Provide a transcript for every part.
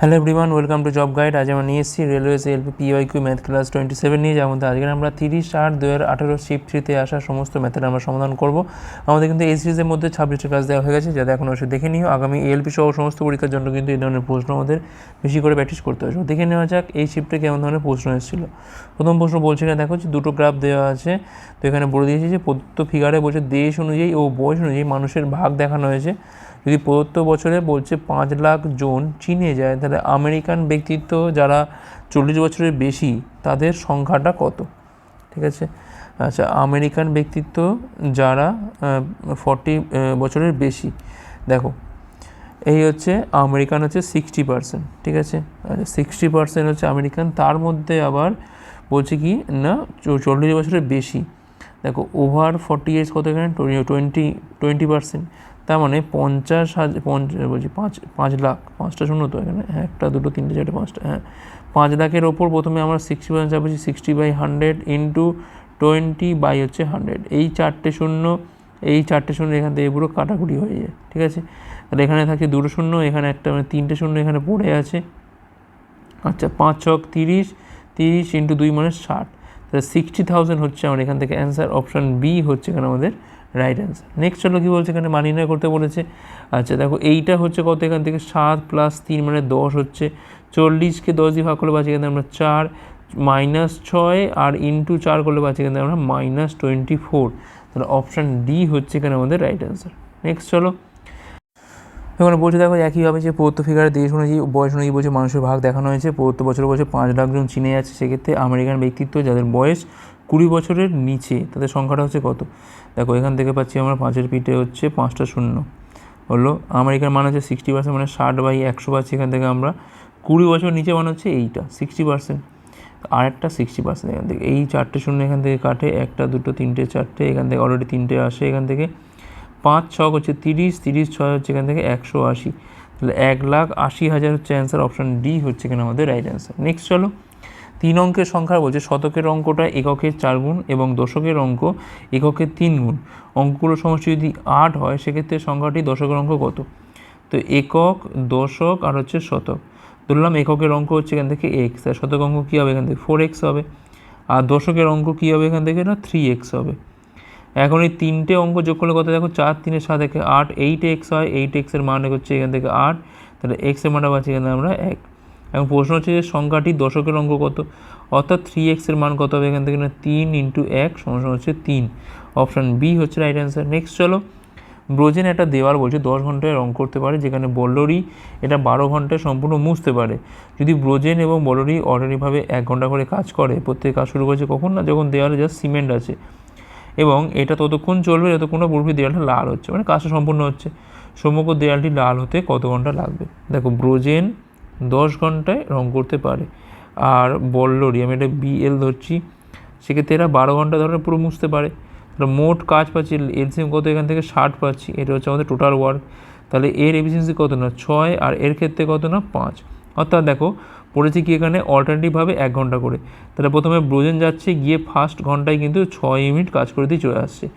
Hello everyone welcome to job guide আজ আমরা নিয়ে এসেছি railways LP PY Q math class twenty seven নিয়ে, যার মধ্যে আজকে আমরা তিরিশ আট দু হাজার আঠেরো শিফট থ্রিতে আসা সমস্ত ম্যাথের আমরা সমাধান করব। আমাদের কিন্তু এই সিরিজের মধ্যে ছাব্বিশটা ক্লাস দেওয়া হয়ে গেছে, যাতে এখন অবশ্যই দেখে নিও। আগামী এলপি সহ সমস্ত পরীক্ষার জন্য কিন্তু এই ধরনের প্রশ্ন আমাদের বেশি করে প্র্যাকটিস করতে হবে। দেখে নেওয়া যাক এই শিফটে কেমন ধরনের প্রশ্ন এসেছিল। প্রথম প্রশ্ন বলছে না দেখো যে দুটো গ্রাফ দেওয়া আছে। তো এখানে বলে দিয়েছে যে প্রদত্ত ফিগারে বলছে দেশ অনুযায়ী ও বয়স অনুযায়ী মানুষের ভাগ দেখানো হয়েছে। যদি প্রদত্ত বছরে বলছে পাঁচ লাখ জন চীনে যায়, তাহলে আমেরিকান ব্যক্তিত্ব যারা চল্লিশ বছরের বেশি, তাদের সংখ্যাটা কত? ঠিক আছে? আচ্ছা আমেরিকান ব্যক্তিত্ব যারা ফর্টি বছরের বেশি, দেখো, এই হচ্ছে আমেরিকান হচ্ছে সিক্সটি পার্সেন্ট, ঠিক আছে? আচ্ছা সিক্সটি পার্সেন্ট হচ্ছে আমেরিকান, তার মধ্যে আবার বলছে কি, না, চল্লিশ বছরের বেশি, দেখো, ওভার ফর্টি ইয়ার্স কত এখানে? টোয়েন্টি টোয়েন্টি পার্সেন্ট তার মানে পঞ্চাশ হাজার পঞ্চাশ বলছি পাঁচ পাঁচ লাখ, পাঁচটা শূন্য তো এখানে হ্যাঁ একটা, দুটো, তিনটে, চারটে, পাঁচটা হ্যাঁ। পাঁচ লাখের ওপর প্রথমে আমরা sixty percent চাপাচ্ছি sixty by hundred into twenty by হচ্ছে হান্ড্রেড এই চারটে শূন্য, এই চারটে শূন্য এখান থেকে পুরো কাটাকুটি হয়ে যায়, ঠিক আছে? তাহলে এখানে থাকছে দুটো শূন্য, এখানে একটা মানে তিনটে শূন্য এখানে পড়ে আছে। আচ্ছা পাঁচ ছক তিরিশ তিরিশ ইন্টু দুই মানে ষাট। তাহলে সিক্সটি থাউজেন্ড হচ্ছে আমার এখান থেকে অ্যান্সার অপশান বি হচ্ছে এখানে আমাদের রাইট অ্যান্সার নেক্সট হলো কী বলছে? এখানে মানি নয় করতে বলেছে। আচ্ছা দেখো, এইটা হচ্ছে কত? এখান থেকে সাত প্লাস তিন মানে দশ হচ্ছে। চল্লিশকে দশ দিয়ে ভাগ করলে পাচ্ছি এখানে আমরা চার মাইনাস ছয় আর ইন্টু চার করলে পাচ্ছি এখানে আমরা মাইনাস টোয়েন্টি ফোর তাহলে অপশান ডি হচ্ছে এখানে আমাদের রাইট অ্যান্সার নেক্সট চলো এখানে বলছে, দেখো, একইভাবে যে প্রদত্ত ফিগারে দেশ অনুযায়ী, বয়স অনুযায়ী বলছে মানুষের ভাগ দেখানো হয়েছে। প্রদত্ত বছর বলছে পাঁচ লাখ জন চীনে আছে। সেক্ষেত্রে আমেরিকান ব্যক্তিত্ব, যাদের বয়স কুড়ি বছরের নিচে, তাদের সংখ্যাটা হচ্ছে কত? দেখো, এখান থেকে পাচ্ছি আমরা পাঁচের পিঠে হচ্ছে পাঁচটা শূন্য। হলো আমেরিকার মান হচ্ছে সিক্সটি পার্সেন্ট মানে ষাট বাই একশো পাচ্ছি এখান থেকে আমরা। কুড়ি বছর নিচে মানে হচ্ছে এইটা সিক্সটি পার্সেন্ট আর একটা সিক্সটি পার্সেন্ট এখান থেকে, এই চারটে শূন্য এখান থেকে কাটে, একটা, দুটো, তিনটে, চারটে, এখান থেকে অলরেডি তিনটে আসে এখান থেকে। পাঁচ, ছক হচ্ছে তিরিশ তিরিশ, ছয় হচ্ছে এখান থেকে একশো আশি। তাহলে এক লাখ আশি হাজার হচ্ছে অ্যান্সার অপশান ডি হচ্ছে এখানে আমাদের রাইট অ্যান্সার নেক্সট চলো। তিন অঙ্কের সংখ্যা বলছে, শতকের অঙ্কটা এককের চার গুণ এবং দশকের অঙ্ক এককের তিন গুণ। অঙ্কগুলো সমষ্টি যদি আট হয়, সেক্ষেত্রে সংখ্যাটি দশকের অঙ্ক কত? তো একক, দশক আর হচ্ছে শতক। ধরলাম এককের অঙ্ক হচ্ছে এখান থেকে এক্স আর শতক অঙ্ক কী হবে এখান থেকে? ফোর এক্স হবে। আর দশকের অঙ্ক কী হবে এখান থেকে? না থ্রি এক্স হবে। এখন এই তিনটে অঙ্ক যোগ করলে কত? দেখো, চার, তিনের সাত একে আট এইট এক্স হয়। এইট এক্সের মান হচ্ছে এখান থেকে আট। তাহলে এক্সের মানটা পাচ্ছি এখানে আমরা এক। এবং প্রশ্ন হচ্ছে যে সংখ্যাটি দশকের অঙ্ক কত? অর্থাৎ থ্রি এক্সের মান কত হবে? এখান থেকে না, তিন ইন্টু এক সমস্যা হচ্ছে তিন। অপশান বি হচ্ছে রাইট অ্যান্সার নেক্সট চলো। ব্রোজেন একটা দেওয়াল বলছে, দশ ঘন্টায় রং করতে পারে, যেখানে বল্লরি এটা বারো ঘন্টায় সম্পূর্ণ মুছতে পারে। যদি ব্রোজেন এবং বল্লরি অর্ডারিভাবে এক ঘণ্টা করে কাজ করে, প্রত্যেক কাজ শুরু করেছে কখন না? যখন দেওয়ালে জাস্ট সিমেন্ট আছে। এবং এটা ততক্ষণ চলবে যতক্ষণ না পুরোপুরি দেওয়ালটা লাল হচ্ছে মানে কাজটা সম্পূর্ণ হচ্ছে। সমগ্র দেওয়ালটি লাল হতে কত ঘণ্টা লাগবে? দেখো, ব্রোজেন দশ ঘন্টায় রং করতে পারে। আর বল্লরি আমি এটা বিএল ধরছি। সেক্ষেত্রে এরা বারো ঘণ্টা ধরে পুরো মুছতে পারে। তাহলে মোট কাজ পাচ্ছি এলসিএম কত? এখান থেকে ষাট পাচ্ছি। এটা হচ্ছে আমাদের টোটাল ওয়ার্ক তাহলে এর এফিসিয়েন্সি কত না? ছয়। আর এর ক্ষেত্রে কত না? পাঁচ। অর্থাৎ দেখো, পড়েছি কি এখানে? অল্টারনেটিভভাবে এক ঘণ্টা করে। তাহলে প্রথমে ব্রোজেন যাচ্ছে, গিয়ে ফার্স্ট ঘন্টায় কিন্তু ছয় ইউনিট কাজ করে দিয়ে চলে আসছে।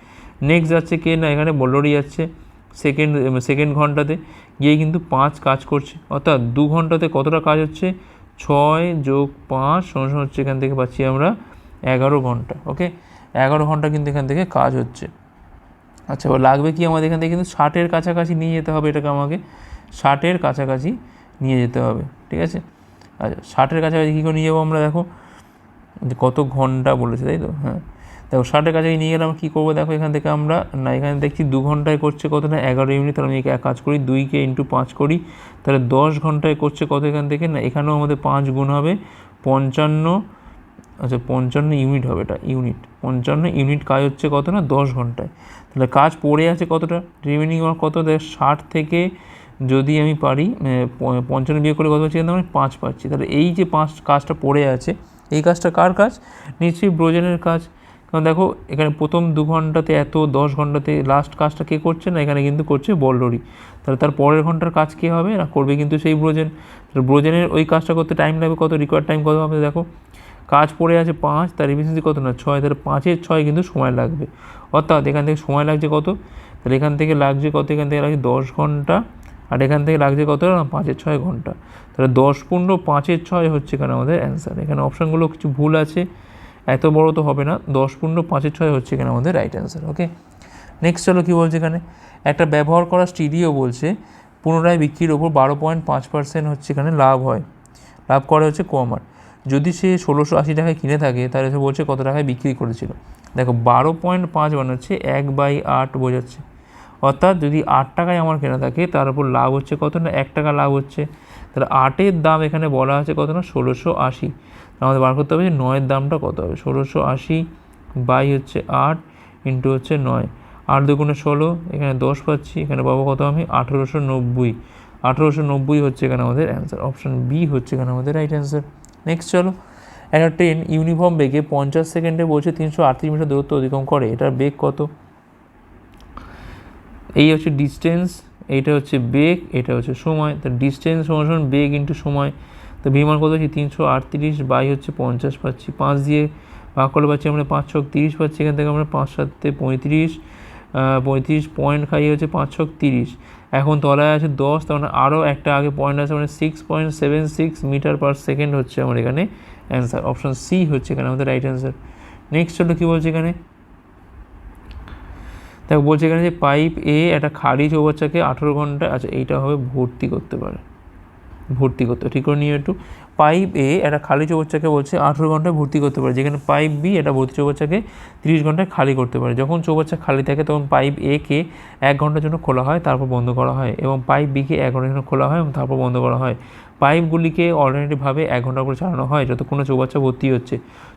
নেক্সট যাচ্ছে কে না? এখানে বল্লরি যাচ্ছে। সেকেন্ড সেকেন্ড ঘন্টাতে। গিয়ে কিন্তু পাঁচ কাজ করছে। অর্থাৎ দু ঘন্টাতে কতটা কাজ হচ্ছে? ছয় যোগ পাঁচ সমস্যা হচ্ছে এখান থেকে পাচ্ছি আমরা এগারো ঘণ্টা ওকে এগারো ঘণ্টা কিন্তু এখান থেকে কাজ হচ্ছে। আচ্ছা এবার লাগবে কি আমাদের এখান থেকে কিন্তু ষাটের কাছাকাছি নিয়ে যেতে হবে এটাকে আমাকে। ষাটের কাছাকাছি নিয়ে যেতে হবে, ঠিক আছে? আচ্ছা ষাটের কাছাকাছি কী করে নিয়ে যাব আমরা? দেখো, যে কত ঘণ্টা বলেছে, তাই তো? হ্যাঁ। দেখো, ষাটের কাছে নিয়ে গেলাম, কী করব? দেখো, এখান থেকে আমরা, না, এখানে দেখছি দু ঘন্টায় করছে কত না, এগারো ইউনিট তাহলে আমি এক কাজ করি, দুইকে ইন্টু পাঁচ করি, তাহলে দশ ঘন্টায় করছে কত এখান থেকে? না, এখানেও আমাদের পাঁচ গুণ হবে, পঞ্চান্ন আচ্ছা পঞ্চান্ন ইউনিট হবে এটা ইউনিট পঞ্চান্ন ইউনিট কাজ হচ্ছে কত না, দশ ঘন্টায়। তাহলে কাজ পড়ে আছে কতটা? রিমেনিং আমার কত? দেখ, ষাট থেকে যদি আমি পারি পঞ্চান্ন বিয়ে করে কত পাচ্ছি? আমি পাঁচ পাচ্ছি। তাহলে এই যে পাঁচ কাজটা পড়ে আছে, এই কাজটা কার কাজ? নিশ্চয়ই ব্রোজেনের কাজ। কারণ দেখো, এখানে প্রথম দু ঘন্টাতে এত, দশ ঘন্টাতে লাস্ট কাজটা কে করছে না, এখানে কিন্তু করছে বল্লরি। তাহলে তার পরের ঘণ্টার কাজ কে হবে? না, করবে কিন্তু সেই ব্রোজেন। ব্রোজেনের ওই কাজটা করতে টাইম লাগবে কত? রিকোয়ার্ড টাইম কত হবে দেখো? কাজ পড়ে আছে পাঁচ, তার এফিসিয়েন্সি কত না? ছয়, তাহলে পাঁচের ছয় কিন্তু সময় লাগবে। অর্থাৎ এখান থেকে সময় লাগছে কত? তাহলে এখান থেকে লাগছে কত? এখান থেকে লাগছে দশ ঘণ্টা। আর এখান থেকে লাগছে কত? না, পাঁচের ছয় ঘণ্টা। তাহলে দশ পনেরো, পাঁচের ছয় হচ্ছে এখানে আমাদের অ্যান্সার এখানে অপশানগুলো কিছু ভুল আছে। এত বড় তো হবে না, দশ পনেরো পাঁচের ছয় হচ্ছে এখানে আমাদের রাইট অ্যান্সার ওকে নেক্সট চলো কী বলছে এখানে? একটা ব্যবহার করা স্টিডিও বলছে, পুনরায় বিক্রির ওপর বারো পয়েন্ট পাঁচ পার্সেন্ট হচ্ছে এখানে লাভ হয়। লাভ করে হচ্ছে কমার যদি সে ষোলোশো আশি টাকায় কিনে থাকে, তাহলে সে বলছে কত টাকায় বিক্রি করেছিল। দেখো, বারো পয়েন্ট পাঁচ বানাচ্ছে, এক বাই আট বোঝাচ্ছে। অর্থাৎ যদি আট টাকায় আমার কেনা থাকে, তার উপর লাভ হচ্ছে কত না, এক টাকা লাভ হচ্ছে। তাহলে আটের দাম এখানে বলা আছে কত না, ষোলোশো আশি। আমাদের বার করতে হবে যে নয়ের দামটা কত হবে? ষোলোশো আশি বাই হচ্ছে আট ইন্টু হচ্ছে নয়। আট দুগুণে ষোলো, এখানে দশ পাচ্ছি, এখানে পাবো কত আমি? আঠেরোশো নব্বই। আঠেরোশো নব্বই হচ্ছে এখানে আমাদের অ্যান্সার অপশান বি হচ্ছে এখানে আমাদের রাইট অ্যান্সার নেক্সট চলো। একটা ট্রেন ইউনিফর্ম বেগে পঞ্চাশ সেকেন্ডে বলছে তিনশো আটত্রিশ মিটার দূরত্ব অতিক্রম করে। এটার বেগ কত? এই হচ্ছে ডিস্টেন্স এইটা হচ্ছে বেগ, এটা হচ্ছে সময়। তো ডিস্টেন্স সমান বেগ ইন্টু সময়। তো বিমান কত হচ্ছে তিনশো আটত্রিশ বাই হচ্ছে পঞ্চাশ পাচ্ছি। পাঁচ দিয়ে ভাগ করলে পাচ্ছি আমরা পাঁচ ছক তিরিশ পাচ্ছি। এখান থেকে আমরা পাঁচ সাতে পঁয়ত্রিশ পঁয়ত্রিশ পয়েন্ট খাইয়ে হচ্ছে পাঁচ ছক তিরিশ। এখন তলায় আছে দশ, তার মানে আরও একটা আগে পয়েন্ট আছে মানে six point seven six metre per second হচ্ছে আমার এখানে অ্যান্সার অপশান সি হচ্ছে এখানে আমাদের রাইট অ্যান্সার নেক্সট হলো কী বলছে এখানে? দেখো, বলছে এখানে যে পাইপ এ একটা খালি চৌবাচ্চাকে আঠেরো ঘণ্টা আচ্ছা এইটা হবে ভর্তি করতে পারে। ভর্তি করতে ঠিক করে নিয়ে একটু। পাইপ এ একটা খালি চৌবাচ্চাকে বলছে আঠেরো ঘন্টায় ভর্তি করতে পারে। যেখানে পাইপ বি এটা ভর্তি চৌবাচ্চাকে তিরিশ ঘন্টায় খালি করতে পারে। যখন চৌবাচ্চা খালি থাকে তখন পাইপ এ কে এক ঘণ্টার জন্য খোলা হয়, তারপর বন্ধ করা হয় এবং পাইপ বিকে এক ঘণ্টার জন্য খোলা হয় এবং তারপর বন্ধ করা হয়। পাইপগুলিকে অল্টারনেটিভভাবে এক ঘণ্টা করে চালানো হয় যত কোনো চৌবাচ্চা ভর্তি হচ্ছে।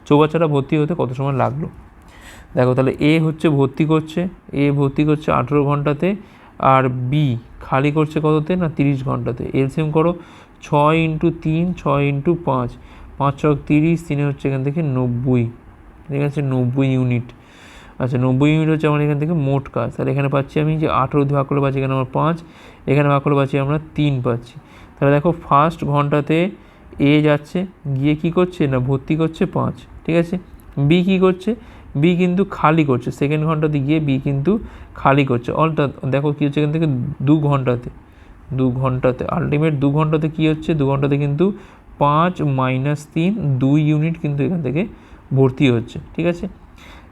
চৌবাচ্চাটা ভর্তি হতে কত সময় লাগল? দেখো তাহলে এ হচ্ছে ভর্তি করছে। এ ভর্তি করছে আঠেরো ঘন্টাতে। আর বি খালি করছে কততে না তিরিশ ঘন্টাতে? এলসিএম করো। ছয় ইন্টু তিন, ছয় ইন্টু পাঁচ। পাঁচ ছক তিরিশ, তিনে হচ্ছে এখান থেকে নব্বই। ঠিক আছে? নব্বই ইউনিট। আচ্ছা নব্বই ইউনিট হচ্ছে আমার এখান থেকে মোট কাজ। তাহলে এখানে পাচ্ছি আমি যে আঠেরো ভাগ করলে পাচ্ছি এখানে আমার পাঁচ, এখানে ভাগ করলে পাচ্ছি আমরা তিন পাচ্ছি। তাহলে দেখো ফার্স্ট ঘন্টাতে এ যাচ্ছে, গিয়ে কি করছে? না, ভর্তি করছে পাঁচ। ঠিক আছে? বি কী করছে? বি কিন্তু খালি করছে। সেকেন্ড ঘন্টাতে গিয়ে বি কিন্তু খালি করছে। অর্থাৎ দেখো কী হচ্ছে এখান থেকে দু ঘন্টাতে। দু ঘন্টাতে আলটিমেট দু ঘন্টাতে কী হচ্ছে? দু ঘন্টাতে কিন্তু পাঁচ মাইনাস তিন, দুই ইউনিট কিন্তু এখান থেকে ভর্তি হচ্ছে, ঠিক আছে?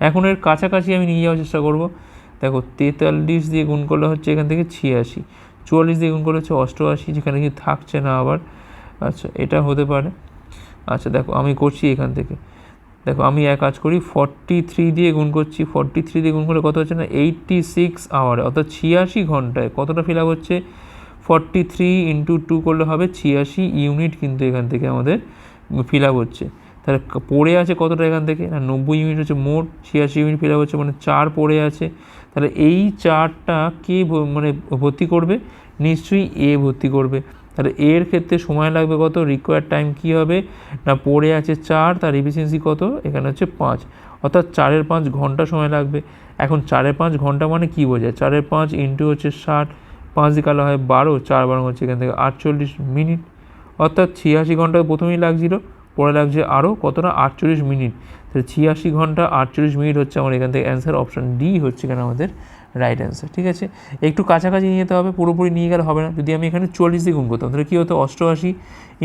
এখন এর কাছাকাছি আমি নিয়ে যাওয়ার চেষ্টা করব। দেখো, তেতাল্লিশ দিয়ে গুণ করলে হচ্ছে এখান থেকে ছিয়াশি, চুয়াল্লিশ দিয়ে গুণ করলে হচ্ছে অষ্টআশি, যেখানে কি থাকছে না আবার। আচ্ছা এটা হতে পারে। আচ্ছা দেখো, আমি করছি এখান থেকে। দেখো, আমি এক কাজ করি ফর্টি থ্রি দিয়ে গুণ করছি ফর্টি থ্রি দিয়ে গুণ করলে কত হচ্ছে না? এইটটি সিক্স আওয়ারে অর্থাৎ ছিয়াশি ঘন্টায় কতটা ফিল আপ হচ্ছে? ফর্টি থ্রি ইন্টু টু করলে হবে ছিয়াশি ইউনিট কিন্তু এখান থেকে আমাদের ফিল আপ হচ্ছে। তাহলে পড়ে আছে কতটা এখান থেকে? না, নব্বই ইউনিট হচ্ছে মোট, ছিয়াশি ইউনিট ফিল আপ হচ্ছে মানে চার পড়ে আছে। তাহলে এই চারটা কে মানে ভর্তি করবে? নিশ্চয়ই এ ভর্তি করবে। তাহলে এর ক্ষেত্রে সময় লাগবে কত? রিকোয়ার্ড টাইম কী হবে? না, পড়ে আছে চার, তার এফিসিয়েন্সি কত? এখানে হচ্ছে পাঁচ। অর্থাৎ চারের পাঁচ ঘণ্টা সময় লাগবে। এখন চারের পাঁচ ঘণ্টা মানে কী বোঝায়? চারের পাঁচ ইন্টু হচ্ছে ষাট। পাঁচ দিয়ে কালো হয় বারো, চার বারো হচ্ছে এখান থেকে আটচল্লিশ মিনিট। অর্থাৎ ছিয়াশি ঘণ্টা প্রথমেই লাগছিল, পরে লাগছে আরও কতটা? আটচল্লিশ মিনিট। তাহলে ছিয়াশি ঘণ্টা, আটচল্লিশ মিনিট হচ্ছে আমার এখান থেকে অ্যান্সার অপশান ডি হচ্ছে এখানে আমাদের রাইট অ্যান্সার ঠিক আছে? একটু কাছাকাছি নিয়ে যেতে হবে, পুরোপুরি নিয়ে গেলে হবে না। যদি আমি এখানে চল্লিশ দিয়ে গুণ করতাম, তাহলে কী হতো? অষ্টআশি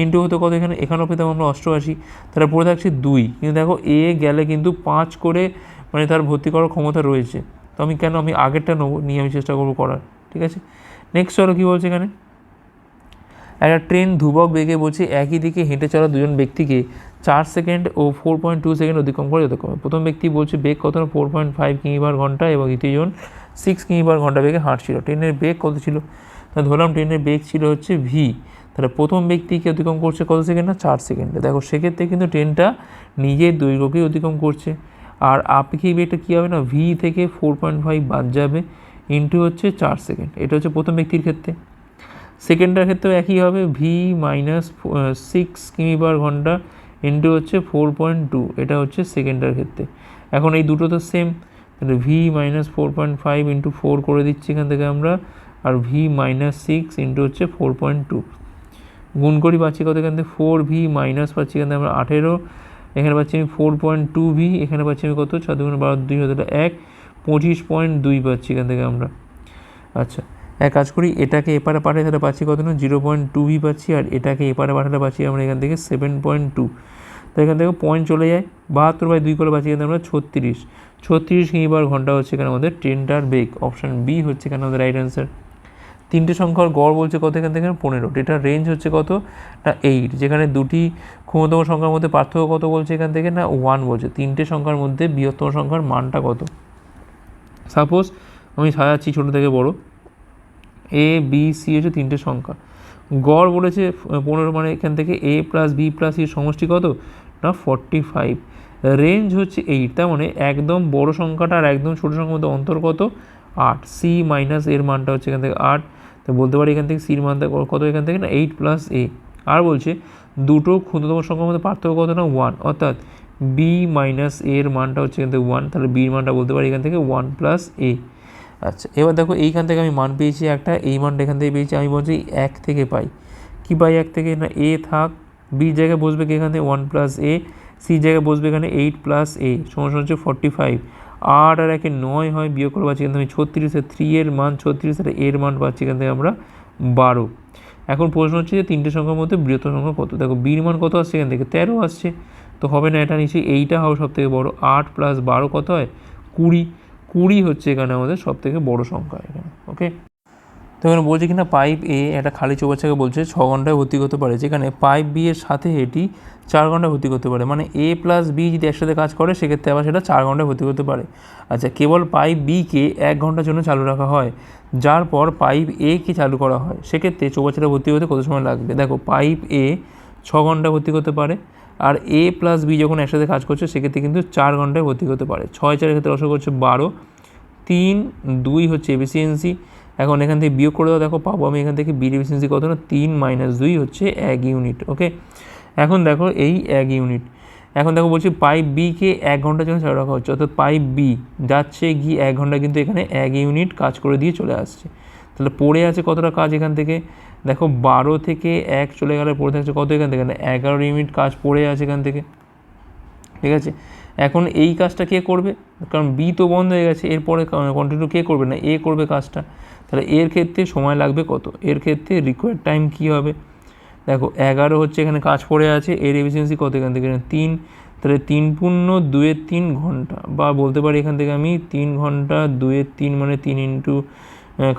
ইন্টু হতো কত এখানে? এখানেও পেতাম আমরা অষ্টআশি। তাহলে পড়ে থাকছে দুই। কিন্তু দেখো এ গেলে কিন্তু পাঁচ করে মানে তার ভর্তি করার ক্ষমতা রয়েছে। তো আমি কেন? আমি আগেরটা নেব, নিয়ে আমি চেষ্টা করব করার, ঠিক আছে? নেক্সট চলো কী বলছে এখানে? একটা ট্রেন ধ্রুবক বেগে বলছে একই দিকে হেঁটে চলা দুজন ব্যক্তিকে চার সেকেন্ড ও ফোর পয়েন্ট টু সেকেন্ড অতিক্রম করে যতক্ষণ প্রথম ব্যক্তি বলছে বেগ কত ফোর পয়েন্ট ফাইভ কিমি পার ঘণ্টা এবং দ্বিতীয়জন সিক্স কিমি পার ঘণ্টা বেগে হাঁটছিল। ট্রেনের বেগ কত ছিল? তা ধরলাম ট্রেনের বেগ ছিল হচ্ছে ভি তাহলে প্রথম ব্যক্তিকে অতিক্রম করছে কত সেকেন্ড না? চার সেকেন্ডে দেখো, সেক্ষেত্রে কিন্তু ট্রেনটা নিজের দৈর্ঘ্যকেই অতিক্রম করছে। আর আপেক্ষিক বেগটা কী হবে না? ভি থেকে ফোর পয়েন্ট ফাইভ বাদ যাবে। ইন্টু হচ্ছে চার সেকেন্ড এটা হচ্ছে প্রথম ব্যক্তির ক্ষেত্রে। সেকেন্ডটার ক্ষেত্রেও একই হবে ভি মাইনাস সিক্স কিমি পার ঘণ্টা ইন্টু হচ্ছে ফোর পয়েন্ট টু এটা হচ্ছে সেকেন্ডটার ক্ষেত্রে। এখন এই দুটো তো সেম তাহলে V minus four point five into four করে দিচ্ছি এখান থেকে আমরা, আর ভি মাইনাস সিক্স ইন্টু হচ্ছে ফোর পয়েন্ট টু গুণ করি পাচ্ছি কত এখান থেকে? ফোর ভি মাইনাস পাচ্ছি এখান থেকে আমরা আঠেরো, এখানে পাচ্ছি আমি ফোর পয়েন্ট টু ভি এখানে পাচ্ছি আমি কত? ছ দুগুণ বারো, দুই হাজার এক। পঁচিশ পয়েন্ট দুই পাচ্ছি এখান থেকে আমরা। আচ্ছা এক কাজ করি, এটাকে এপারে পাঠাই তাহলে পাচ্ছি কত না? জিরো পয়েন্ট টু ভি পাচ্ছি আর এটাকে এপারে পাঠালে পাচ্ছি আমরা এখান থেকে সেভেন পয়েন্ট টু তো এখান থেকে পয়েন্ট চলে যায়, বাহাত্তর বাই দুই করে পাচ্ছি এখানে আমরা ছত্রিশ। ছত্রিশ কিমি বার ঘণ্টা হচ্ছে এখানে আমাদের ট্রেনটার বেগ, অপশান বি হচ্ছে এখানে আমাদের রাইট অ্যান্সার তিনটে সংখ্যার গড় বলছে কত এখান থেকে? পনেরো। এটার রেঞ্জ হচ্ছে কত? না এইট যেখানে দুটি ক্ষমতম সংখ্যার মধ্যে পার্থক্য কত বলছে এখান থেকে? না ওয়ান বলছে। তিনটে সংখ্যার মধ্যে বৃহত্তম সংখ্যার মানটা কত? সাপোজ আমি সাজাচ্ছি ছোটো থেকে বড় এ বি সি হচ্ছে তিনটে সংখ্যা। গড় বলেছে পনেরো মানে এখান থেকে এ প্লাস বি প্লাস এর সমষ্টি কত? না ফর্টি ফাইভ রেঞ্জ হচ্ছে এইট তার মানে একদম বড় সংখ্যাটা আর একদম ছোটো সংখ্যার মধ্যে অন্তর কত? আট। সি মাইনাস এর মানটা হচ্ছে এখান থেকে আট। তো বলতে পারি এখান থেকে সির মানটা কত এখান থেকে? না এইট প্লাস এ আর বলছে দুটো ক্ষুদ্রতম সংখ্যার মধ্যে পার্থক্য কত? না ওয়ান অর্থাৎ বি মাইনাস এর মানটা হচ্ছে এখান থেকে ওয়ান তাহলে বির মানটা বলতে পারি এখান থেকে ওয়ান প্লাস এ আচ্ছা এবার দেখো এইখান থেকে আমি মান পেয়েছি একটা, এই মানটা এখান থেকে পেয়েছি, আমি বলছি এক থেকে পাই। কি পাই এক থেকে? না এ থাক। বি জায়গায় বসবে কি এখান থেকে? ওয়ান প্লাস এ সি জায়গায় বসবে এখানে এইট প্লাস এ সমস্যা হচ্ছে ফর্টি ফাইভ আট আর একে নয় হয় বিয়োগ করে পাচ্ছি থেকে আমি ছত্রিশে থ্রি এর মান ছত্রিশ, আর এর মান পাচ্ছি এখান থেকে আমরা বারো। এখন প্রশ্ন হচ্ছে যে তিনটে সংখ্যার মধ্যে বৃহত্তম সংখ্যা কত? দেখো বির মান কত আসছে এখান থেকে? তেরো আসছে। তো হবে না এটা নিচে এইটা হবে সব থেকে বড়ো আট প্লাস বারো কত হয়? কুড়ি। কুড়ি হচ্ছে এখানে আমাদের সব থেকে বড়ো সংখ্যা এখানে ওকে তো এখানে বলছে কিনা পাইপ এ একটা খালি চৌবাচ্চাকে বলছে ছ ঘন্টায় ভর্তি করতে পারে। যেখানে পাইপ বি এর সাথে এটি চার ঘন্টায় ভর্তি করতে পারে। মানে এ প্লাস বি যদি একসাথে কাজ করে, সেক্ষেত্রে আবার সেটা চার ঘন্টায় ভর্তি করতে পারে। আচ্ছা কেবল পাইপ বিকে এক ঘণ্টার জন্য চালু রাখা হয়, যার পর পাইপ এ কে চালু করা হয়, সেক্ষেত্রে চৌবাচ্চাটা ভর্তি করতে কত সময় লাগবে? দেখো পাইপ এ ছ ঘণ্টা ভর্তি করতে পারে আর এ প্লাস বি যখন একসাথে কাজ করছে, সেক্ষেত্রে কিন্তু চার ঘন্টায় ভর্তি করতে পারে। ছয় চারের ক্ষেত্রে অসুখ হচ্ছে বারো, তিন, দুই হচ্ছে এফিসিয়েন্সি এখন এখান থেকে বিয়োগ করে দাও, দেখো পাবো আমি এখান থেকে বির এফিসিয়েন্সি কত না তিন মাইনাস দুই হচ্ছে এক ইউনিট ওকে এখন দেখো এই এক ইউনিট এখন দেখো বলছি পাইপ বিকে এক ঘণ্টার জন্য চালু রাখা হচ্ছে, অর্থাৎ পাইপ বি যাচ্ছে গিয়ে এক ঘণ্টা কিন্তু এখানে এক ইউনিট কাজ করে দিয়ে চলে আসছে। তাহলে পড়ে আছে কতটা কাজ এখান থেকে? দেখো বারো থেকে এক চলে গেলে পড়ে থাকছে কত এখান থেকে? এগারো ইউনিট কাজ পড়ে আছে এখান থেকে। ঠিক আছে? এখন এই কাজটা কে করবে? কারণ বি তো বন্ধ হয়ে গেছে, এরপরে কন্টিনিউ কে করবে না? এ করবে কাজটা। তাহলে এর ক্ষেত্রে সময় লাগবে কত? এর ক্ষেত্রে রিকোয়ার্ড টাইম কী হবে? দেখো, এগারো হচ্ছে এখানে কাজ পড়ে আছে, এর এফিসিয়েন্সি কত এখান থেকে? তিন। তাহলে তিন পূর্ণ দুয়ের তিন ঘণ্টা, বা বলতে পারি এখান থেকে আমি তিন ঘণ্টা দুয়ের তিন মানে তিন ইন্টু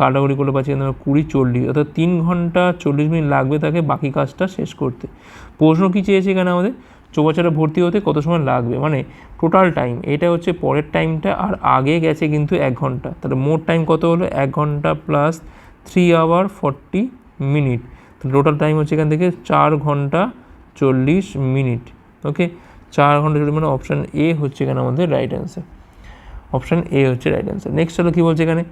কাটাকুটি করলে পাচ্ছি এখানে কুড়ি চল্লিশ, অর্থাৎ তিন ঘণ্টা চল্লিশ মিনিট লাগবে তাকে বাকি কাজটা শেষ করতে। প্রশ্ন কী চেয়েছে এখানে আমাদের? চৌবাচ্চাটা ভর্তি হতে কত সময় লাগবে? মানে টোটাল টাইম এটা হচ্ছে পরের টাইমটা আর আগে গেছে কিন্তু এক ঘণ্টা। তাহলে মোট টাইম কত হলো? এক ঘণ্টা plus three hour forty minute total time হচ্ছে এখান থেকে চার ঘণ্টা চল্লিশ মিনিট ওকে চার ঘণ্টা চল্লিশ মানে অপশান এ হচ্ছে এখানে আমাদের রাইট অ্যান্সার অপশান এ হচ্ছে রাইট অ্যান্সার নেক্সট হলো কী বলছে এখানে?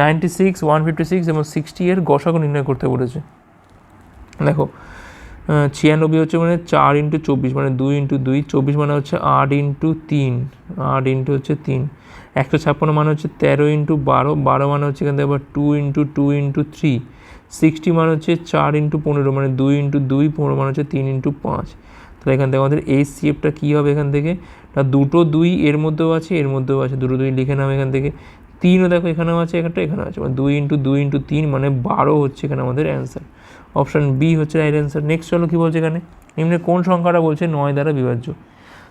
Ninety six one fifty six এবং সিক্সটি এর গসাগু নির্ণয় করতে বলেছে। দেখো ছিয়ানব্বই হচ্ছে মানে চার ইন্টু চব্বিশ মানে দুই ইন্টু দুই, চব্বিশ মানে হচ্ছে আট ইন্টু তিন, আট ইন্টু হচ্ছে তিন। একশো ছাপ্পান্ন মানে হচ্ছে তেরো ইন্টু বারো বারো মানে হচ্ছে এখান থেকে আবার two into two into three sixty মানে হচ্ছে চার ইন্টু পনেরো মানে দুই ইন্টু দুই, পনেরো মানে হচ্ছে তিন ইন্টু পাঁচ। তাহলে এখান থেকে আমাদের এই সিএফটা কী হবে এখান থেকে? দুটো দুই এর মধ্যেও আছে, এর মধ্যেও আছে, দুটো দুই লিখে নাম এখান থেকে। তিনও দেখো, এখানেও আছে একটা এখানেও আছে। মানে দুই ইন্টু দুই ইন্টু তিন মানে বারো হচ্ছে এখানে আমাদের অ্যান্সার অপশান বি হচ্ছে রাইট অ্যান্সার নেক্সট চলো কী বলছে এখানে? এমনি কোন সংখ্যাটা বলছে? নয় দ্বারা বিভাজ্য।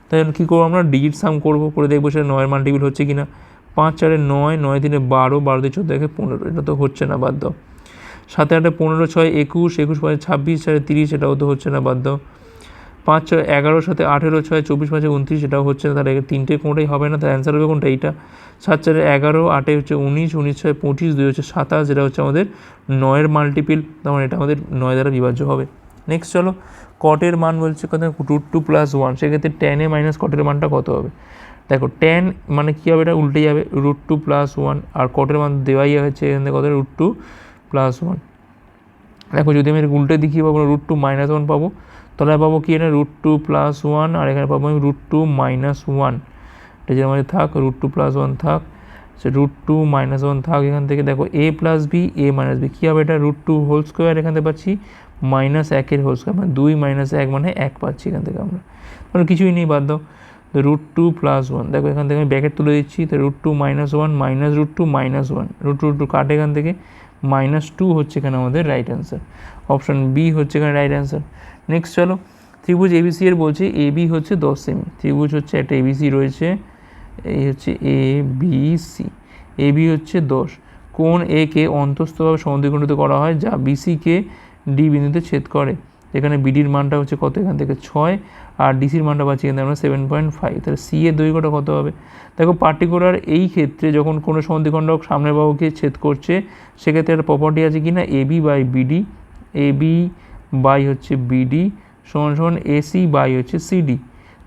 তাই জন্য কী করব আমরা? ডিজিট সাম করব, করে দেখব সেটা নয়ের মাল্টিপিল হচ্ছে কি না পাঁচ, চারে নয় নয় তিনে বারো বারো দিয়ে চোদ্দ, একে পনেরো। এটা তো হচ্ছে না দাও। সাথে আটে পনেরো, ছয়, একুশ একুশ, পাঁচে ছাব্বিশ, চারে তিরিশ, এটাও তো হচ্ছে না দাও। পাঁচ ছয় এগারো সাথে আঠেরো ছয় চব্বিশ পাঁচে উনত্রিশ এটাও হচ্ছে না তিনটে কোনটাই হবে না তার অ্যান্সার হবে কোনটা? এইটা। সাত চারে এগারো, আটে হচ্ছে উনিশ উনিশ ছয় পঁচিশ, দুই হচ্ছে সাতাশ, যেটা হচ্ছে আমাদের নয়ের মাল্টিপিল তখন এটা আমাদের নয় দ্বারা বিভাজ্য হবে। নেক্সট চলো কটের মান বলছে কত? রুট টু প্লাস ওয়ান সেক্ষেত্রে টেনে মাইনাস কটের মানটা কত হবে? দেখো টেন মানে কী হবে? এটা উল্টে যাবে রুট টু প্লাস ওয়ান আর কটের মান দেওয়াই হচ্ছে এখান থেকে কত? রুট টু প্লাস ওয়ান দেখো, যদি আমি উল্টে দেখিয়ে পাবো রুট টু মাইনাস ওয়ান পাবো তাহলে পাবো কি এখানে রুট টু প্লাস ওয়ান আর এখানে পাবো আমি রুট টু মাইনাস ওয়ান এটা যে আমাদের থাক রুট টু প্লাস ওয়ান থাক, সে রুট টু মাইনাস ওয়ান থাক, এখান থেকে দেখো A plus B A minus B কী হবে এটা? রুট টু হোল স্কোয়ার এখান থেকে পাচ্ছি মাইনাস একের হোল স্কোয়ার মানে দুই মাইনাস এক মানে এক পাচ্ছি এখান থেকে আমরা। মানে কিছুই নেই, বাদ দাও। তো রুট টু প্লাস ওয়ান দেখো এখান থেকে আমি ব্যাকেট তুলে দিচ্ছি, তো root two minus one minus root two minus one root two two কাটে এখান থেকে মাইনাস টু হচ্ছে এখানে আমাদের রাইট অ্যান্সার অপশন বি হচ্ছে এখানে রাইট অ্যান্সার নেক্সট চলো, ত্রিভুজ এবিসি এর বলছে এ বি হচ্ছে দশ সেমি ত্রিভুজ হচ্ছে একটা এবিসি রয়েছে, এই হচ্ছে A B C A B হচ্ছে দশ। কোন এ কে অন্তস্থভাবে সমদ্বিখণ্ডিত করা হয়? যা বিসিকে ডি বিন্দুতে ছেদ করে। এখানে বিডির মানটা হচ্ছে কত? এখান থেকে ছয়, আর ডিসির মানটা পাচ্ছি এখানে আমরা সেভেন পয়েন্ট ফাইভ তাহলে সি এর দৈর্ঘ্যটা কত হবে? দেখো পার্টিকুলার এই ক্ষেত্রে যখন কোনো সমদ্বিখণ্ডক সামনের বাহুকে ছেদ করছে, সেক্ষেত্রে একটা প্রপার্টি আছে কি না A B by BD B by হচ্ছে বিডি সমান সমান এসি বাই হচ্ছে সিডি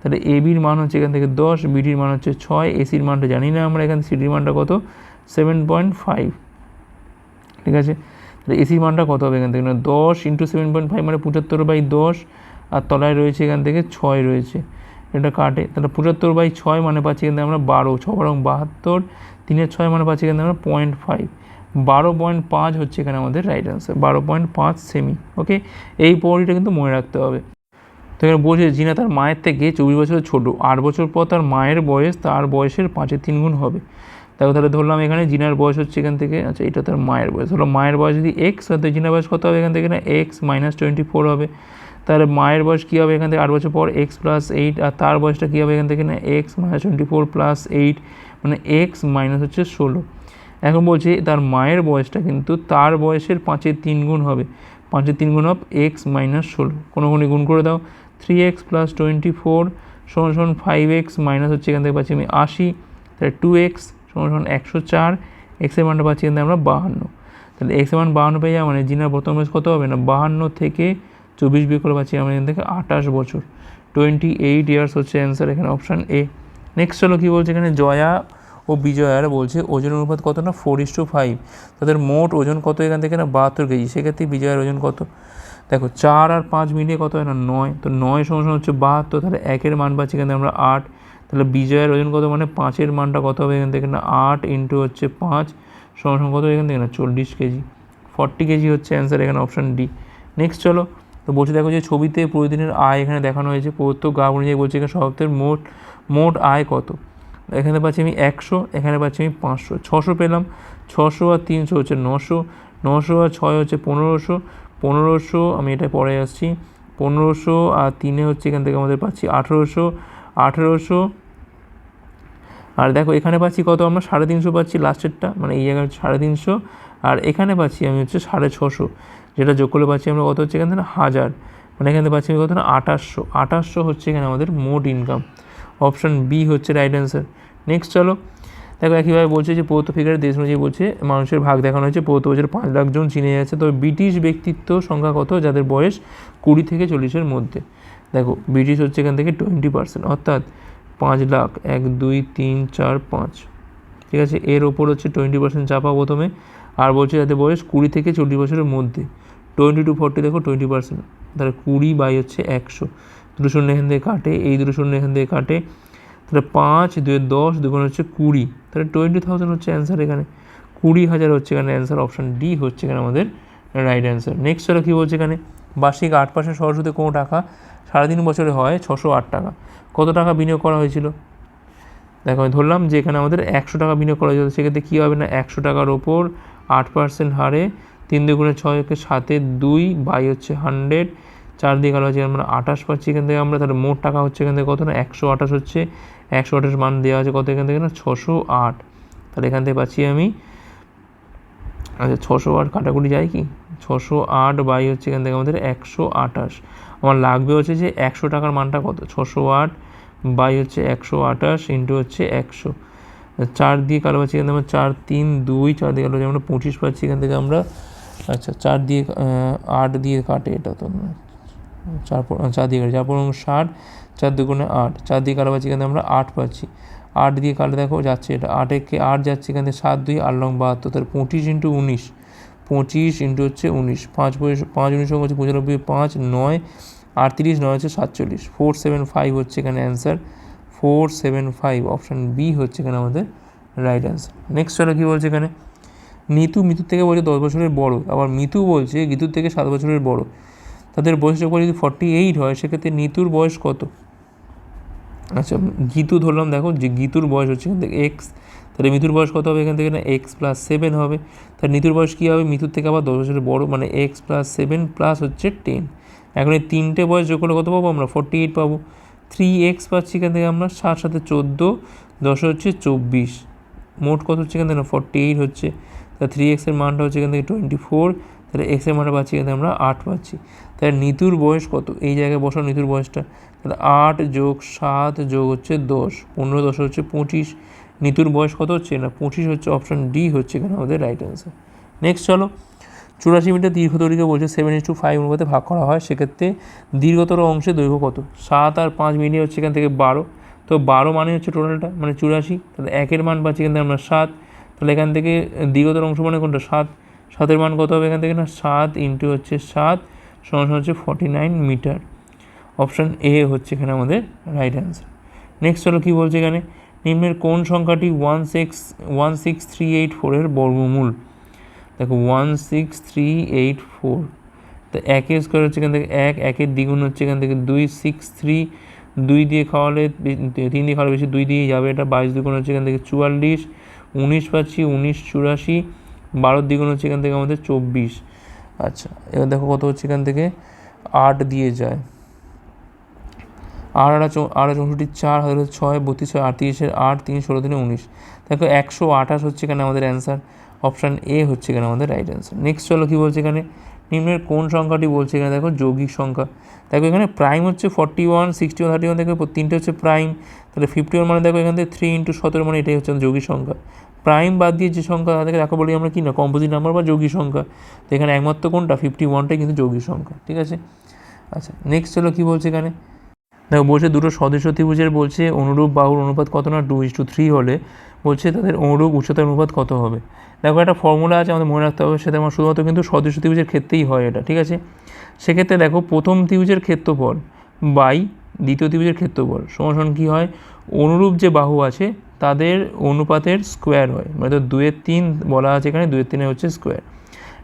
তাহলে এ বির মান হচ্ছে এখান থেকে দশ বিডির মান হচ্ছে ছয় এসির মানটা জানি না আমরা এখানে সিডির মানটা কত? সেভেন পয়েন্ট ফাইভ ঠিক আছে? তাহলে এসির মানটা কত হবে এখান থেকে? না, দশ ইন্টু সেভেন পয়েন্ট ফাইভ মানে পঁচাত্তর বাই দশ, আর তলায় রয়েছে এখান থেকে ছয় রয়েছে। এটা কাটে। তাহলে পঁচাত্তর বাই ছয় মানে পাচ্ছি এখান থেকে আমরা বারো, ছ বরং বাহাত্তর, তিনের ছয় মানে পাচ্ছি এখান থেকে আমরা পয়েন্ট ফাইভ বারো পয়েন্ট পাঁচ হচ্ছে এখানে আমাদের রাইট আনসার বারো পয়েন্ট পাঁচ সেমি ওকে এই পরিটা কিন্তু মনে রাখতে হবে। তো এখানে বলছে জিনা তার মায়ের থেকে চব্বিশ বছরের ছোটো, আট বছর পর তার মায়ের বয়স, তার বয়সের পাঁচের তিন গুণ হবে। দেখো তাহলে ধরলাম এখানে জিনার বয়স হচ্ছে এখান থেকে আচ্ছা এটা তার মায়ের বয়স। হলো মায়ের বয়স যদি এক্স হয় তো জিনার বয়স কত হবে এখান থেকে না? এক্স মাইনাস টোয়েন্টি ফোর হবে। তাহলে মায়ের বয়স কী হবে এখান থেকে? আট বছর পর এক্স প্লাস এইট আর তার বয়সটা কী হবে এখান থেকে না? X minus twenty four plus eight মানে এক্স মাইনাস হচ্ছে ষোলো। এখন বলছে তার মায়ের বয়সটা কিন্তু তার বয়সের পাঁচের তিন গুণ হবে। পাঁচের তিন গুণ অফ এক্স মাইনাস ষোলো। কোনো কোনো গুণ করে দাও। Three X plus twenty four সমান সমান ফাইভ এক্স মাইনাস হচ্ছে এখান থেকে পাচ্ছি আমি আশি। তাহলে টু এক্স সমান সমান একশো চার। এক্সের মানটা পাচ্ছি এখান থেকে আমরা বাহান্ন। তাহলে এক্সের মান বাহান্ন পেয়ে যাওয়া মানে জিনার বর্তমান বয়স কত হবে না? বাহান্ন থেকে চব্বিশ বিয়োগ করে পাচ্ছি আমরা এখান থেকে আঠাশ বছর। টোয়েন্টি এইট ইয়ার্স হচ্ছে অ্যান্সার এখানে অপশান এ। নেক্সট চলো কী বলছে এখানে? জয়া ও বিজয়ার বলছে, ওজন অনুপাত কত না? ফোর ইস টু ফাইভ তাদের মোট ওজন কত? এখান থেকে না বাহাত্তর কেজি। সেক্ষেত্রে বিজয়ের ওজন কত? দেখো, চার আর পাঁচ মিলিয়ে কত হয় না? নয়। তো নয় সমস্যা হচ্ছে বাহাত্তর। তাহলে একের মান পাচ্ছি এখান থেকে আমরা আট। তাহলে বিজয়ের ওজন কত মানে পাঁচের মানটা কত হবে এখান থেকে না? আট ইন্টু হচ্ছে পাঁচ। সমস্যা কত? এখান থেকে না চল্লিশ কেজি। ফর্টি কেজি হচ্ছে অ্যান্সার এখানে অপশান ডি নেক্সট চলো। তো বলছে, দেখো যে ছবিতে প্রতিদিনের আয় এখানে দেখানো হয়েছে। প্রদত্ত গ্রাফ অনুযায়ী বলছে এখানে সপ্তাহের মোট মোট আয় কত? এখানে পাচ্ছি আমি একশো, এখানে পাচ্ছি আমি পাঁচশো। ছশো পেলাম, ছশো আর তিনশো হচ্ছে নশো নশো আর ছয় হচ্ছে পনেরোশো পনেরোশো আমি এটা পরে আসছি, পনেরোশো আর তিনে হচ্ছে এখান থেকে আমাদের পাচ্ছি আঠেরোশো আঠেরোশো। আর দেখো, এখানে পাচ্ছি কত আমরা? সাড়ে তিনশো পাচ্ছি লাস্টেরটা মানে এই জায়গায় সাড়ে তিনশো। আর এখানে পাচ্ছি আমি হচ্ছে সাড়ে ছশো, যেটা যোগ করলে পাচ্ছি আমরা কত হচ্ছে এখান থেকে হাজার। মানে এখান থেকে পাচ্ছি আমি কত না? আঠাশশো আঠাশশো হচ্ছে এখানে আমাদের মোট ইনকাম অপশান বি হচ্ছে রাইট অ্যান্সার নেক্সট চলো। দেখো একইভাবে বলছে যে পৌত ফিগারের দেশ অনুযায়ী বলছে, মানুষের ভাগ দেখানো হয়েছে, পৌত বছর পাঁচ লাখ জন চিনে যাচ্ছে। তবে ব্রিটিশ ব্যক্তিত্ব সংখ্যা কত? যাদের বয়স কুড়ি থেকে চল্লিশের মধ্যে। দেখো, ব্রিটিশ হচ্ছে এখান থেকে টোয়েন্টি পার্সেন্ট অর্থাৎ পাঁচ লাখ, এক, দুই, তিন, চার, পাঁচ। ঠিক আছে? এর ওপর হচ্ছে টোয়েন্টি পার্সেন্ট চাপা প্রথমে, আর বলছে যাদের বয়স কুড়ি থেকে চল্লিশ বছরের মধ্যে। টোয়েন্টি টু ফোরটি দেখো টোয়েন্টি পার্সেন্ট তাহলে কুড়ি বাই হচ্ছে একশো। দুটো এখান থেকে কাটে, এই দুটো শূন্য এখান থেকে কাটে, তাহলে পাঁচ, দুই, দশ দুগুণ হচ্ছে কুড়ি, তাহলে টোয়েন্টি থাউজেন্ড হচ্ছে অ্যান্সার এখানে, কুড়ি হাজার হচ্ছে এখানে অ্যান্সার অপশান ডি হচ্ছে এখানে আমাদের রাইট অ্যান্সার নেক্সট হলো কী বলছে এখানে, বার্ষিক আট পার্সেন্ট সরস্বতী কোনো টাকা সাড়ে তিন বছরে হয় ছশো আট টাকা, কত টাকা বিনিয়োগ করা হয়েছিল, দেখো আমি ধরলাম যে এখানে আমাদের একশো টাকা বিনিয়োগ করা হয়েছিল, সেক্ষেত্রে কী হবে না, একশো টাকার ওপর আট পার্সেন্ট হারে তিন দুগুণে ছয়কে সাতে দুই, বাই হচ্ছে হান্ড্রেড চার দিয়ে গেল হচ্ছে আমরা আঠাশ পাচ্ছি এখান থেকে আমরা, তাহলে মোট টাকা হচ্ছে এখান থেকে কত না? একশো আঠাশ হচ্ছে। একশো আঠাশ মান দেওয়া আছে কত এখান থেকে না? ছশো আট। তাহলে এখান থেকে পাচ্ছি আমি আচ্ছা ছশো আট কাটাকুটি যায় কি? ছশো আট বাই হচ্ছে এখান থেকে আমাদের একশো আঠাশ। আমার লাগবে হচ্ছে যে একশো টাকার মানটা কত? ছশো আট বাই হচ্ছে একশো আঠাশ ইন্টু হচ্ছে একশো। চার দিয়ে কালো পাচ্ছি এখান থেকে আমরা চার তিন দুই চার দিয়ে কালো আমরা পঁচিশ পাচ্ছি এখান থেকে আমরা। আচ্ছা চার দিয়ে আট দিয়ে কাটে এটা তো। চার চার দিয়ে কাটে। চার পনেরো ষাট, চার দুগুণে আট। চার দিয়ে কালো পাচ্ছি এখান আমরা আট পাচ্ছি। আট দিয়ে কালো দেখো যাচ্ছে এটা। আট আট যাচ্ছে এখান থেকে সাত দুই, আট লং বাহাত্তর। তাহলে পঁচিশ ইন্টু উনিশ। পঁচিশ ইন্টু হচ্ছে উনিশ। পাঁচ পাঁচ উনিশ হচ্ছে পঁচানব্বই, পাঁচ নয়, আটত্রিশ নয় হচ্ছে সাতচল্লিশ। ফোর সেভেন ফাইভ হচ্ছে এখানে answer. Four seven five, option B হচ্ছে এখানে আমাদের রাইট অ্যান্সার। নেক্সট চলো কী বলছে এখানে? নিতু মিতুর থেকে বলছে দশ বছরের বড়। আবার মিতু বলছে গীতুর থেকে সাত বছরের বড়। তাদের বয়স উপর যদি ফর্টি এইট হয়, সেক্ষেত্রে নিতুর বয়স কত? আচ্ছা গীতু ধরলাম, দেখো যে গীতুর বয়স হচ্ছে এখান থেকে এক্স তাহলে মিতুর বয়স কত হবে এখান থেকে না? এক্স প্লাস সেভেন হবে। তাহলে নিতুর বয়স কী হবে? মিতুর থেকে আবার দশ বছরের বড়ো মানে এক্স প্লাস সেভেন প্লাস হচ্ছে টেন এখন এই তিনটে বয়স যোগ করলে কত পাবো আমরা? ফর্টি এইট পাবো। থ্রি এক্স পাচ্ছি এখান থেকে আমরা সাত সাথে চোদ্দ, দশ হচ্ছে চব্বিশ। মোট কত হচ্ছে এখান থেকে না? ফর্টি এইট হচ্ছে। তা থ্রি এক্সের মানটা হচ্ছে এখান থেকে টোয়েন্টি ফোর তাহলে এক্স এক্সের মানটা পাচ্ছি এখান আমরা আট পাচ্ছি। তাহলে নিতুর বয়স কত? এই জায়গায় বসাও নিতুর বয়সটা। তাহলে আট যোগ সাত যোগ হচ্ছে দশ, পনেরো দশ হচ্ছে পঁচিশ। নিতুর বয়স কত হচ্ছে? না, পঁচিশ হচ্ছে অপশান ডি হচ্ছে এখানে আমাদের রাইট অ্যান্সার নেক্সট চলো। চুরাশি মিটার দীর্ঘ দৈর্ঘ্য বলছে সেভেন ইস টু ফাইভ অনুপাতে ভাগ করা হয়। সেক্ষেত্রে দীর্ঘতর অংশে দৈর্ঘ্য কত? সাত আর পাঁচ মিলিয়ে হচ্ছে এখান থেকে বারো। তো বারো মানে হচ্ছে টোটালটা মানে চুরাশি। তাহলে একের মান পাচ্ছি থেকে আমরা সাত। তাহলে এখান থেকে দীর্ঘতর অংশ মানে কোনটা? সাত। সাতের মান কত হবে এখান থেকে না? সাত ইন্টু হচ্ছে সাত, সমান হচ্ছে forty nine metre option A হচ্ছে এখানে আমাদের রাইট অ্যান্সার নেক্সট হলো কী বলছে এখানে? নিম্নের কোন সংখ্যাটি one six one six three eight ফোরের বর্গমূল? দেখো one six three eight four তো একের স্কোয়ার হচ্ছে এখান থেকে এক একের দ্বিগুণ হচ্ছে এখান থেকে দুই সিক্স থ্রি দুই দিয়ে খাওয়ালে তিন দিয়ে খাওয়ালে বেশি, দুই দিয়ে যাবে। এটা বাইশ দ্বিগুণ হচ্ছে এখান থেকে চুয়াল্লিশ, উনিশ পাচ্ছি, উনিশ চুরাশি বারোর দ্বিগুণ হচ্ছে এখান থেকে আমাদের চব্বিশ। আচ্ছা এবার দেখো কত হচ্ছে এখান থেকে? আট দিয়ে যায়। আর আড়া আড়া চৌষট্টি, চার হাজার ছয়, বত্রিশ ছয় আটত্রিশের আট, তিন ষোলো দিনে উনিশ। দেখো একশো আঠাশ হচ্ছে এখানে আমাদের অ্যান্সার অপশান এ হচ্ছে এখানে আমাদের রাইট অ্যান্সার নেক্সট চলো কী বলছে এখানে? নিম্নের কোন সংখ্যাটি বলছে এখানে? দেখো যৌগিক সংখ্যা। দেখো এখানে প্রাইম হচ্ছে forty one sixty one thirty one দেখো তিনটে হচ্ছে প্রাইম তাহলে ফিফটি ওয়ান মানে দেখো এখান থেকে থ্রি ইন্টু সতেরো মানে এটাই হচ্ছে যৌগিক সংখ্যা। প্রাইম বাদ দিয়ে যে সংখ্যা তাদেরকে দেখো বলি আমরা কি না কম্পোজিট নাম্বার বা যৌগিক সংখ্যা। তো এখানে একমাত্র কোনটা? ফিফটি ওয়ানটাই কিন্তু যৌগিক সংখ্যা, ঠিক আছে? আচ্ছা নেক্সট চলো কী বলছে এখানে? দেখো বলছে দুটো সদস্য ত্রিভুজের বলছে অনুরূপ বাহুর অনুপাত কত না? টু ইস টু থ্রি হলে বলছে তাদের অনুরূপ উচ্চতার অনুপাত কত হবে? দেখো একটা ফর্মুলা আছে, আমাদের মনে রাখতে হবে সেটা আমার শুধুমাত্র কিন্তু সদস্য ত্রিভুজের ক্ষেত্রেই হয় এটা, ঠিক আছে? সেক্ষেত্রে দেখো প্রথম ত্রিভুজের ক্ষেত্রফল বাই দ্বিতীয় ত্রিভুজের ক্ষেত্রফল। সমান কী হয়? অনুরূপ যে বাহু আছে, তাদের অনুপাতের স্কোয়ার হয়। মানে তো দুয়ের তিন বলা আছে এখানে, দুয়ের তিনে হচ্ছে স্কোয়ার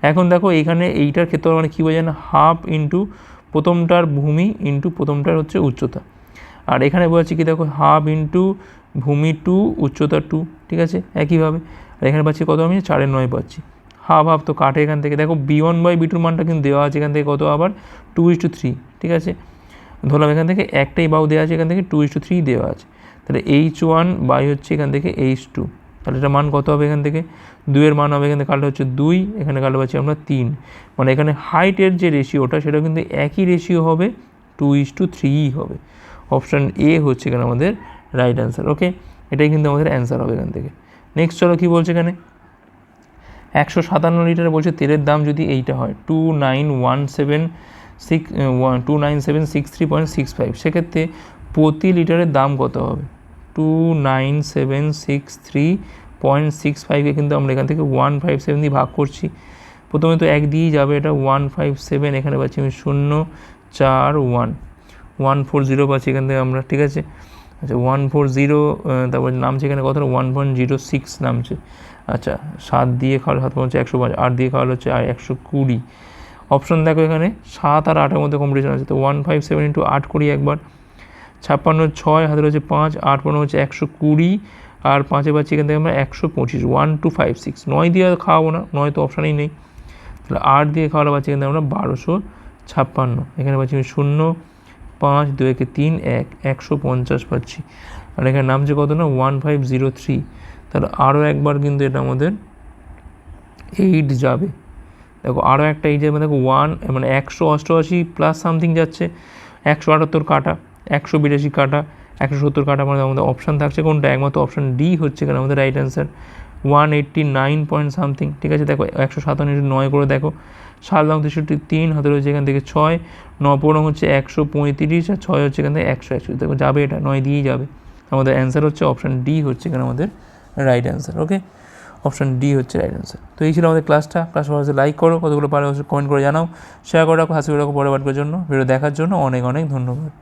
এখন দেখো, এখানে এইটার ক্ষেত্রফল মানে কী বোঝায় না? হাফ ইন্টু প্রথমটার ভূমি ইন্টু প্রথমটার হচ্ছে উচ্চতা। আর এখানে বোঝাচ্ছি কি দেখো হাফ ইন্টু ভূমি টু উচ্চতা টু ঠিক আছে? একইভাবে। আর এখানে পাচ্ছি কত আমি? চারের নয় পাচ্ছি। হাফ হাফ তো কাটে এখান থেকে। দেখো বি ওয়ান বাই বি টুর মানটা কিন্তু দেওয়া আছে এখান থেকে কত? আবার টু ইস টু থ্রি ঠিক আছে? ধরলাম এখান থেকে একটাই বাউ দেওয়া আছে, এখান থেকে টু ইস টু থ্রি দেওয়া আছে। তাহলে এইচ ওয়ান বাই হচ্ছে এখান থেকে এইচ টু তাহলে এটা মান কত হবে এখান থেকে? দুইয়ের মান হবে এখানে কাটলে হচ্ছে দুই, এখানে কাটলে পাচ্ছি আমরা তিন। মানে এখানে হাইটের যে রেশিওটা সেটা কিন্তু একই রেশিও হবে টু ইস টু থ্রিই হবে। অপশান এ হচ্ছে এখানে আমাদের রাইট অ্যান্সার ওকে এটাই কিন্তু আমাদের অ্যান্সার হবে এখান থেকে। নেক্সট চলো কী বলছে এখানে? একশো সাতান্ন লিটার বলছে তেলের দাম যদি এইটা হয় two nine one seven six one two nine seven six three point six five সেক্ষেত্রে প্রতি লিটারের দাম কত হবে? Two nine seven six three point six ফাইভে কিন্তু আমরা এখান থেকে ওয়ান ফাইভ সেভেন দিয়ে ভাগ করছি। প্রথমে তো এক দিয়েই যাবে, এটা ওয়ান ফাইভ সেভেন এখানে পাচ্ছি আমি শূন্য, চার ওয়ান ওয়ান ফোর জিরো পাচ্ছি এখান থেকে আমরা, ঠিক আছে? আচ্ছা ওয়ান ফোর জিরো তারপর নামছে এখানে কত? ওয়ান পয়েন্ট জিরো সিক্স নামছে। আচ্ছা সাত দিয়ে খাওয়ালে সাত হচ্ছে একশো পাঁচ, আট দিয়ে খাওয়ালে হচ্ছে আর একশো কুড়ি। অপশন দেখো এখানে, সাত আর আটের মধ্যে কম্পিটিশন আছে। তো ওয়ান ফাইভ সেভেন ইন্টু আট করি একবার। ছাপ্পান্ন ছয় হাতের হচ্ছে পাঁচ, আট পনেরো হচ্ছে একশো কুড়ি, আর পাঁচে পাচ্ছি এখান থেকে আমরা একশো পঁচিশ ওয়ান টু ফাইভ সিক্স নয় দিয়ে খাওয়াবো না, নয় তো অপশানেই নেই। তাহলে আট দিয়ে খাওয়ালে পাচ্ছি এখান আমরা বারোশো ছাপ্পান্ন। এখানে পাচ্ছি আমি শূন্য, পাঁচ দু একে তিন, এক, একশো পঞ্চাশ পাচ্ছি। আর এখানে নামছে কত না ওয়ান ফাইভ জিরো থ্রি তাহলে আরও একবার কিন্তু এটা আমাদের এইট যাবে। দেখো আরও একটা এইট যাবে দেখো ওয়ান মানে একশো অষ্টআশি প্লাস সামথিং যাচ্ছে, একশো আটাত্তর কাটা, একশো বিরাশি কাটা, একশো সত্তর কাটা মানে আমাদের অপশান থাকছে কোনটা? একমাত্র অপশান ডি হচ্ছে কেন আমাদের right answer one eighty nine point something ঠিক আছে? দেখো, একশো সাতান্ন নয় করে দেখো সাত লং তেষট্টি তিন, হাতে রয়েছে এখান থেকে ছয় নপরং হচ্ছে একশো পঁয়ত্রিশ আর ছয় হচ্ছে এখান থেকে একশো একশো দেখো, যাবে এটা, নয় দিয়েই যাবে। আমাদের অ্যান্সার হচ্ছে অপশান ডি হচ্ছে এখানে আমাদের right answer okay option D হচ্ছে রাইট অ্যান্সার তো এই ছিল আমাদের ক্লাসটা ক্লাস ভালো লাইক করো, কতগুলো পারে কমেন্ট করে জানাও। শেয়ার করে রাখো, হাসি করে রাখো পরে বাটবার জন্য। ভিডিও দেখার জন্য অনেক অনেক ধন্যবাদ।